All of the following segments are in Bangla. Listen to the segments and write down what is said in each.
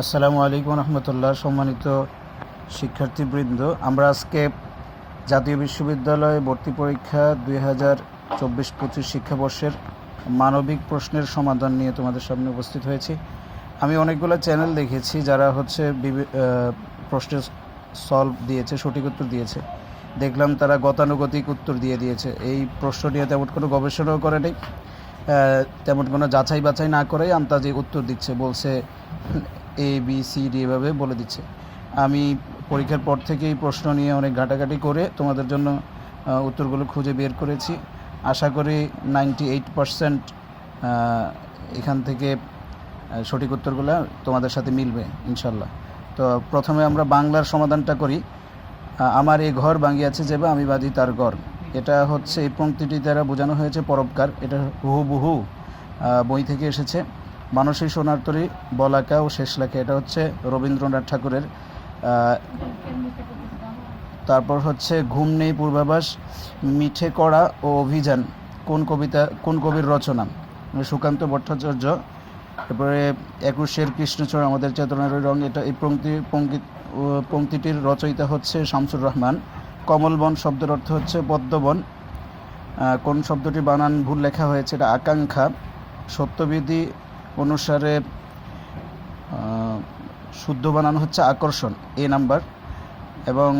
আসসালামু আলাইকুম রহমতুল্লাহ, সম্মানিত শিক্ষার্থীবৃন্দ। আমরা আজকে জাতীয় বিশ্ববিদ্যালয়ে ভর্তি পরীক্ষা দুই হাজার চব্বিশ পঁচিশ শিক্ষাবর্ষের মানবিক প্রশ্নের সমাধান নিয়ে তোমাদের সামনে উপস্থিত হয়েছি। আমি অনেকগুলো চ্যানেল দেখেছি যারা হচ্ছে প্রশ্নের সলভ দিয়েছে, সঠিক উত্তর দিয়েছে। দেখলাম তারা গতানুগতিক উত্তর দিয়ে দিয়েছে। এই প্রশ্ন নিয়ে তেমন কোনো গবেষণাও করে নেই। তেমন কোনো যাচাই বাছাই না করেই আন্তাজে উত্তর দিচ্ছে, বলছে এ বি সি ডি এভাবে বলে দিচ্ছে। আমি পরীক্ষার পর থেকেই প্রশ্ন নিয়ে অনেক ঘাটাঘাটি করে তোমাদের জন্য উত্তরগুলো খুঁজে বের করেছি। আশা করি নাইনটি এইট পারসেন্ট এখান থেকে সঠিক উত্তরগুলো তোমাদের সাথে মিলবে, ইনশাল্লাহ। তো প্রথমে আমরা বাংলার সমাধানটা করি। আমার এই ঘর ভাঙিয়াছে যেবা, আমি বাঁধি তার ঘর এটা হচ্ছে এই পঙ্ক্তিটি দ্বারা বোঝানো হয়েছে পরোপকার। এটা হুবহু আহ, বই থেকে এসেছে। মানসী সোনার তরী বলাকা ও শেষ লেখা। এটা হচ্ছে রবীন্দ্রনাথ ঠাকুরের তারপর হচ্ছে ঘুম নেই পূর্বাভাস মিঠে কড়া ও অভিযান কোন কবিতা কোন কবির রচনা? সুকান্ত ভট্টাচার্য তারপরে একুশের কৃষ্ণচর আমাদের চেতনার রং এটা এই পঙ্ক্তি পঙ্ক্তি পঙ্ক্তিটির রচয়িতা হচ্ছে শামসুর রহমান। কমলবন শব্দের অর্থ হচ্ছে পদ্মবন কোন শব্দটি বানান ভুল লেখা হয়েছে এটা আকাঙ্ক্ষা। সত্যবিধি অনুসারে শুদ্ধ বানান হচ্ছে আকর্ষণ, এ নাম্বার। এবং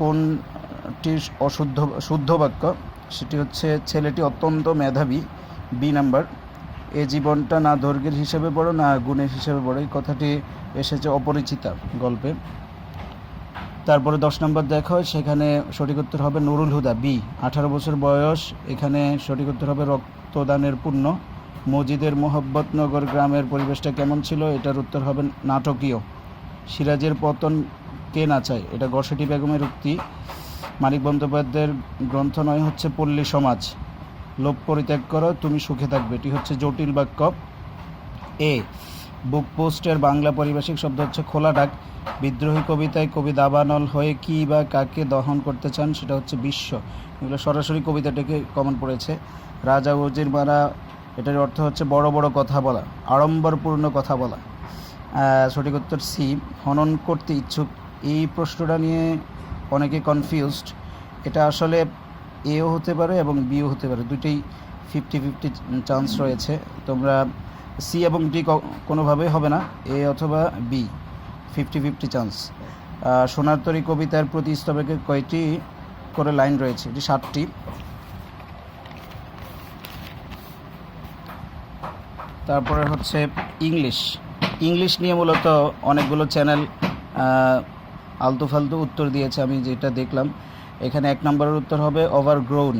কোনটি অশুদ্ধ, শুদ্ধ বাক্য, সেটি হচ্ছে ছেলেটি অত্যন্ত মেধাবী, বি নাম্বার। এ জীবনটা না দৈর্ঘ্যের হিসেবে বড়, না গুণের হিসেবে বড়, এই কথাটি এসেছে অপরিচিতা গল্পে। তারপরে দশ নম্বর দেখো, সেখানে সঠিক উত্তর হবে নুরুল হুদা, বি। আঠারো বছর বয়স, এখানে সঠিক উত্তর হবে রক্তদানের পুণ্য মজিদের মোহাব্বতনগর গ্রামের পরিবেশটা কেমন ছিল? এটার উত্তর হবে নাটকীয়। সিরাজের পতন কে না চায়? এটা গসেটি বেগমের উক্তি। মানিক বন্দ্যোপাধ্যায়ের গ্রন্থ নয় হচ্ছে পল্লী সমাজ। লোভ পরিত্যাগ করো, তুমি সুখে থাকবে। এটি হচ্ছে জটিল বাক্য। এ বুক পোস্টের বাংলা পারিভাষিক শব্দ হচ্ছে খোলা ডাক। বিদ্রোহী কবিতায় কবি দাবানল হয়ে কি বা কাকে দহন করতে চান সেটা হচ্ছে বিশ্ব। এগুলো সরাসরি কবিতাটাকে কমন পড়েছে। রাজা উজির মারা, এটার অর্থ হচ্ছে বড় বড় কথা বলা, আড়ম্বরপূর্ণ কথা বলা। সঠিক উত্তর সি, হনন করতে ইচ্ছুক। এই প্রশ্নটা নিয়ে অনেকে কনফিউজড এটা আসলে এও হতে পারে এবং বিও হতে পারে। দুটোই ফিফটি ফিফটি চান্স রয়েছে। তোমরা সি এবং ডি কোনোভাবেই হবে না এ অথবা বি ফিফটি ফিফটি চান্স সোনার তরী কবিতার প্রতি স্তবকে কয়টি করে লাইন রয়েছে? এটি সাতটি তারপরে হচ্ছে ইংলিশ। ইংলিশ নিয়ে মূলত অনেকগুলো চ্যানেল আলতু ফালতু উত্তর দিয়েছে, আমি যেটা দেখলাম। এখানে এক নম্বরের উত্তর হবে ওভারগ্রোন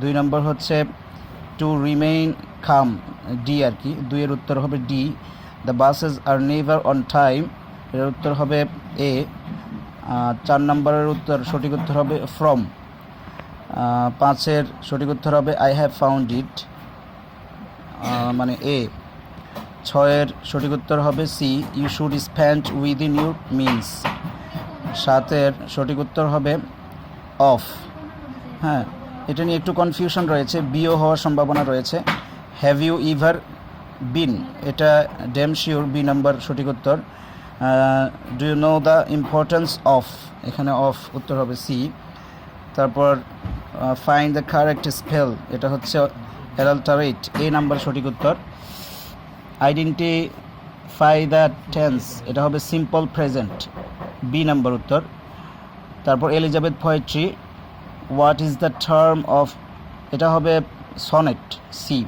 দুই নম্বর হচ্ছে টু রিমেইন খাম ডি আর কি। দুইয়ের উত্তর হবে D the buses are never on time এর উত্তর হবে এ চার নম্বরের উত্তর, সঠিক উত্তর হবে ফ্রম পাঁচের সঠিক উত্তর হবে আই হ্যাভ ফাউন্ড ইট মানে এ ছয়ের সঠিক উত্তর হবে C you should spend within your means সাতের সঠিক উত্তর হবে অফ হ্যাঁ এটা নিয়ে একটু কনফিউশন রয়েছে বিও হওয়ার সম্ভাবনা রয়েছে। হ্যাভ ইউ ইভার বিন এটা ড্যাম শিওর বি নাম্বার সঠিক উত্তর। Do you know the importance of এখানে অফ উত্তর হবে সি তারপর ফাইন দ্য কারেক্ট স্পেল এটা হচ্ছে অ্যাডাল্টারেট এই নাম্বার সঠিক উত্তর। আইডেন্টিফাই দ্য টেন্স এটা হবে সিম্পল প্রেজেন্ট বি নাম্বার উত্তর। তারপর Elizabeth poetry what is the term of এটা হবে sonnet C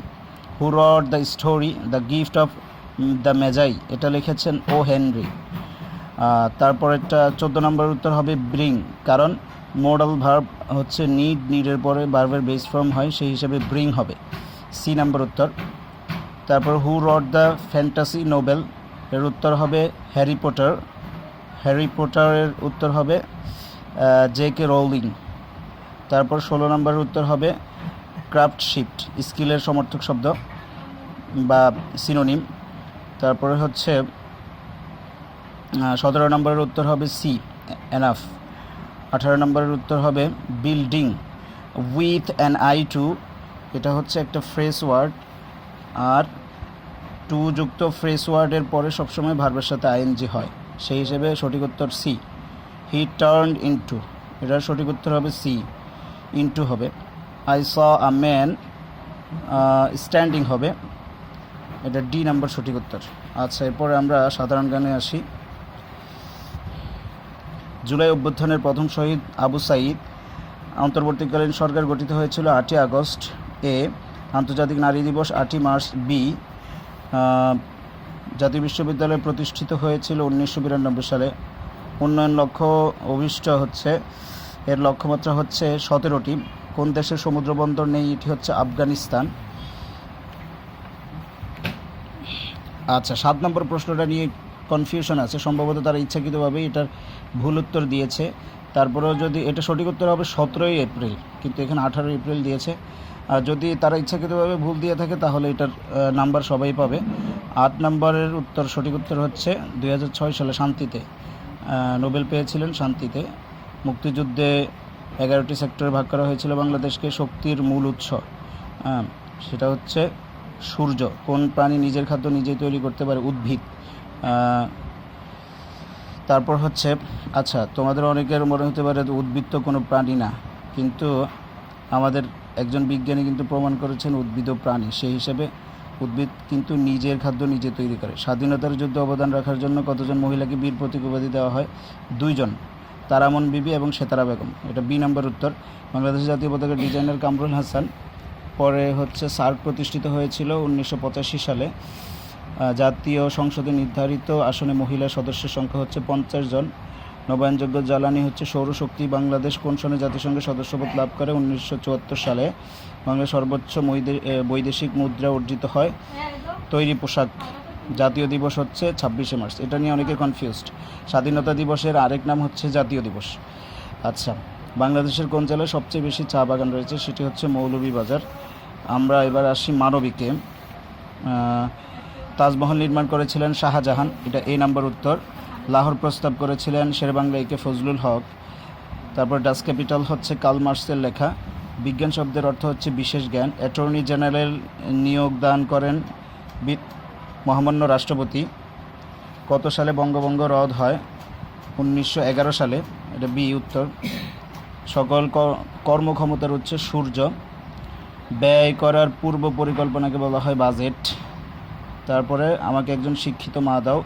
who wrote the story the gift of the Magi এটা লিখেছেন ও হেনরি তারপর একটা চোদ্দ নম্বর উত্তর হবে ব্রিং কারণ মোডাল ভার্ব হচ্ছে নিড নিডের পরে ভার্বের বেস ফর্ম হয়, সেই হিসাবে ব্রিং হবে। সি নাম্বার উত্তর। তারপর who wrote the fantasy novel এর উত্তর হবে হ্যারি পটার হ্যারি পটারের উত্তর হবে জে কে রোলিং তারপর ষোলো নম্বরের উত্তর হবে ক্রাফটশিফট স্কিলের সমর্থক শব্দ বা সিনোনিম তারপরে হচ্ছে সতেরো নম্বরের উত্তর হবে সি এনাফ আঠারো নম্বরের উত্তর হবে building with an eye to এটা হচ্ছে একটা ফ্রেশ ওয়ার্ড আর টু যুক্ত ফ্রেশ ওয়ার্ডের পরে সবসময় ভার্বের সাথে আইএনজি হয়। সেই হিসেবে সঠিক উত্তর সি হি টার্ন ইনটু এটার সঠিক উত্তর হবে সি ইনটু হবে। I saw a man standing হবে। এটা ডি নাম্বার সঠিক উত্তর। আচ্ছা এরপরে আমরা সাধারণ গানে আসি। জুলাই অভ্যুত্থানের প্রথম শহীদ আবু সাইদ অন্তর্বর্তীকালীন সরকার গঠিত হয়েছিল আটই আগস্ট এ। আন্তর্জাতিক নারী দিবস আটই মার্চ বি জাতীয় বিশ্ববিদ্যালয় প্রতিষ্ঠিত হয়েছিল উনিশশো বিরানব্বই সালে। উন্নয়ন লক্ষ্য অভিষ্ট হচ্ছে, এর লক্ষ্যমাত্রা হচ্ছে সতেরোটি। কোন দেশের সমুদ্র বন্দর নেই, এটি হচ্ছে আফগানিস্তান। আচ্ছা সাত নম্বর প্রশ্নটা নিয়ে কনফিউশন আছে। সম্ভবত তারা ইচ্ছাকৃতভাবে এটার ভুল উত্তর দিয়েছে। তারপরেও যদি, এটা সঠিক উত্তর হবে সতেরোই এপ্রিল, কিন্তু এখানে আঠারোই এপ্রিল দিয়েছে। আর যদি তারা ইচ্ছাকৃতভাবে ভুল দিয়ে থাকে, তাহলে এটার নাম্বার সবাই পাবে। আট নম্বরের উত্তর, সঠিক উত্তর হচ্ছে দু হাজার ছয় সালে শান্তিতে নোবেল পেয়েছিলেন শান্তিতে। মুক্তিযুদ্ধে এগারোটি সেক্টরে ভাগ করা হয়েছিল বাংলাদেশকে শক্তির মূল উৎস। সেটা হচ্ছে সূর্য, কোন প্রাণী নিজের খাদ্য নিজেই তৈরি করতে পারে, উদ্ভিদ। তারপর হচ্ছে আচ্ছা তোমাদের অনেকের মনে হতে পারে উদ্ভিদ তো কোনো প্রাণী না, কিন্তু আমাদের একজন বিজ্ঞানী কিন্তু প্রমাণ করেছেন উদ্ভিদ ও প্রাণী, সেই হিসেবে উদ্ভিদ কিন্তু নিজের খাদ্য নিজে তৈরি করে। স্বাধীনতার যুদ্ধে অবদান রাখার জন্য কতজন মহিলাকে বীর প্রতীক উপাধি দেওয়া হয়? দুইজন। তারামন বিবি এবং সেতারা বেগম। এটা বি নম্বর উত্তর। বাংলাদেশের জাতীয় পতাকার ডিজাইনার কামরুল হাসান। পরে হচ্ছে সার্ক প্রতিষ্ঠিত হয়েছিল উনিশশো পঁচাশি সালে। জাতীয় সংসদে নির্ধারিত আসনে মহিলা সদস্যের সংখ্যা হচ্ছে পঞ্চাশ জন। নবায়নযোগ্য জ্বালানি হচ্ছে সৌরশক্তি বাংলাদেশ কোন সনে জাতিসংঘের সদস্যপদ লাভ করে উনিশশো চুয়াত্তর সালে। বাংলার সর্বোচ্চ বৈদেশিক মুদ্রা অর্জিত হয়। তৈরি পোশাক। জাতীয় দিবস হচ্ছে ছাব্বিশে মার্চ। এটা নিয়ে অনেকে কনফিউজড স্বাধীনতা দিবসের আরেক নাম হচ্ছে জাতীয় দিবস। আচ্ছা বাংলাদেশের কোন জেলায় সবচেয়ে বেশি চা বাগান রয়েছে সেটি হচ্ছে মৌলভীবাজার আমরা এবার আসি মানবিকে। তাজমহল নির্মাণ করেছিলেন শাহজাহান। এটা এই নাম্বার উত্তর। লাহোর প্রস্তাব করেছিলেন শেরবাংলা একে ফজলুল হক। তারপর ডাস ক্যাপিটাল হচ্ছে কাল মার্সের লেখা। বিজ্ঞান শব্দের অর্থ হচ্ছে বিশেষ জ্ঞান। অ্যাটর্নি জেনারেল নিয়োগ দান করেন মহামান্য রাষ্ট্রপতি, কত সালে বঙ্গভঙ্গ রদ হয়? উনিশশো এগারো সালে, এটা বি উত্তর। সকল কর্মক্ষমতার হচ্ছে সূর্য। ব্যয় করার পূর্ব পরিকল্পনাকে বলা হয় বাজেট। তারপরে আমাকে একজন শিক্ষিত মা দাও।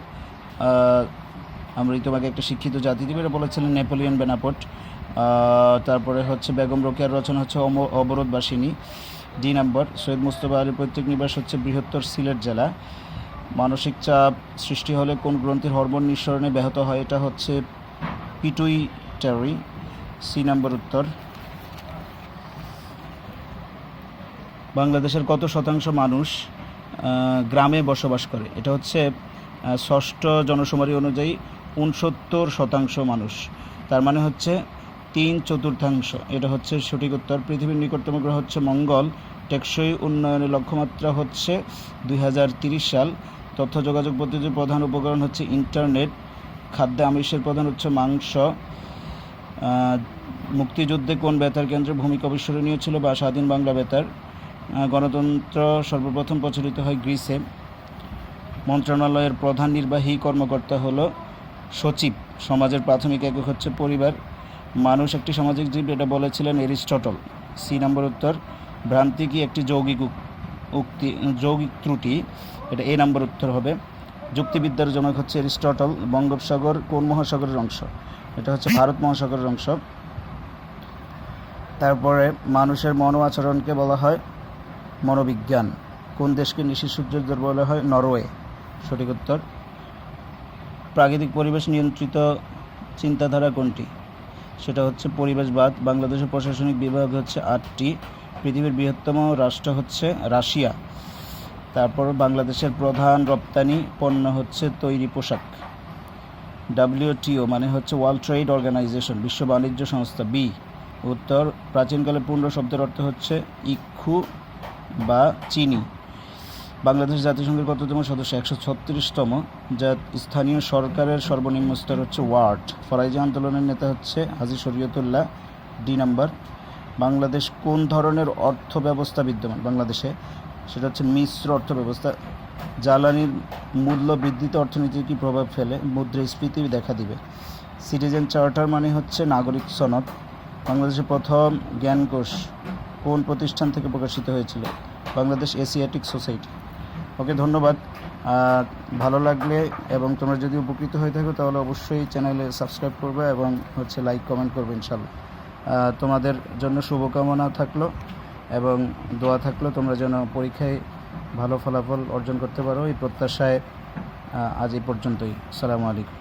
আমরা তোমাকে একটা শিক্ষিত জাতি দিবে, এটা বলেছিলেন নেপোলিয়ন বেনাপট তারপরে হচ্ছে বেগম রোকেয়ার রচনা হচ্ছে অবরোধবাসিনী, ডি নাম্বার। সৈয়দ মুস্তফা আলীর পৈতৃক নিবাস হচ্ছে বৃহত্তর সিলেট জেলা। মানসিক চাপ সৃষ্টি হলে কোন গ্রন্থির হরমোন নিঃসরণে ব্যাহত হয়, এটা হচ্ছে পিটুই পিটুইটারি সি নাম্বার উত্তর। বাংলাদেশের কত শতাংশ মানুষ গ্রামে বসবাস করে? এটা হচ্ছে ষষ্ঠ জনশুমারি অনুযায়ী উনসত্তর শতাংশ মানুষ। তার মানে হচ্ছে তিন চতুর্থাংশ। এটা হচ্ছে সঠিক উত্তর। পৃথিবীর নিকটতম গ্রহ হচ্ছে মঙ্গল। টেকসই উন্নয়নের লক্ষ্যমাত্রা হচ্ছে দুই সাল। তথ্য যোগাযোগ পদ্ধতির প্রধান উপকরণ হচ্ছে ইন্টারনেট, খাদ্যে আমিষের প্রধান হচ্ছে মাংস। মুক্তিযুদ্ধে কোন বেতার কেন্দ্রের ভূমিকা অবিস্মরণীয় ছিল বা স্বাধীন বাংলা বেতার? গণতন্ত্র সর্বপ্রথম প্রচলিত হয় গ্রিসে। মন্ত্রণালয়ের প্রধান নির্বাহী কর্মকর্তা হলো সচিব। সমাজের প্রাথমিক একক হচ্ছে পরিবার। মানুষ একটি সামাজিক জীব, এটা বলেছিলেন এরিস্টটল। সি নম্বর উত্তর ভ্রান্তি কি একটি যৌগিক উক্তি, যৌগিক ত্রুটি, এটা এ নম্বর উত্তর হবে। যুক্তিবিদ্যার জনক হচ্ছে এরিস্টটল, বঙ্গোপসাগর কোন মহাসাগরের অংশ? এটা হচ্ছে ভারত মহাসাগরের অংশ। তারপরে মানুষের মন আচরণকে বলা হয় মনোবিজ্ঞান। কোন দেশকে নিশি সূর্যোদয় বলা হয়? নরওয়ে। সঠিক উত্তর। প্রাকৃতিক পরিবেশ নিয়ন্ত্রিত চিন্তাধারা কোনটি? সেটা হচ্ছে পরিবেশবাদ। বাংলাদেশের প্রশাসনিক বিভাগ হচ্ছে আটটি। পৃথিবীর বৃহত্তম রাষ্ট্র হচ্ছে রাশিয়া। তারপর বাংলাদেশের প্রধান রপ্তানি পণ্য হচ্ছে তৈরি পোশাক। ডাব্লিউটিও মানে হচ্ছে ওয়ার্ল্ড ট্রেড অর্গানাইজেশন, বিশ্ব বাণিজ্য সংস্থা বি। উত্তর প্রাচীনকালে পূর্ণ শব্দের অর্থ হচ্ছে ইক্ষু বা চিনি। বাংলাদেশ জাতিসংঘের কততম সদস্য? একশো ছত্রিশতম। যা স্থানীয় সরকারের সর্বনিম্ন স্তর হচ্ছে ওয়ার্ড। ফরাইজি আন্দোলনের নেতা হচ্ছে হাজি শরীয়তুল্লাহ, ডি নাম্বার বাংলাদেশ কোন ধরনের অর্থ ব্যবস্থা বিদ্যমান বাংলাদেশে? সেটা হচ্ছে মিশ্র অর্থব্যবস্থা। জ্বালানির মূল্য বৃদ্ধিতে অর্থনীতির কী প্রভাব ফেলে? মুদ্রাস্ফীতি দেখা দিবে। সিটিজেন চার্টার মানে হচ্ছে নাগরিক সনদ। বাংলাদেশের প্রথম জ্ঞানকোষ কোন প্রতিষ্ঠান থেকে প্রকাশিত হয়েছিল? Bangladesh Asiatic society. ওকে, ধন্যবাদ। ভালো লাগলে এবং তোমরা যদি উপকৃত হয়ে থাকো তাহলে অবশ্যই চ্যানেলে সাবস্ক্রাইব করবে এবং হচ্ছে লাইক, কমেন্ট করবে ইনশাল্লাহ তোমাদের জন্য শুভকামনা থাকল এবং দোয়া থাকল তোমরা যেন পরীক্ষায় ভালো ফলাফল অর্জন করতে পারো। এই প্রত্যাশায় আজ এই পর্যন্তই। সালামু আলাইকুম।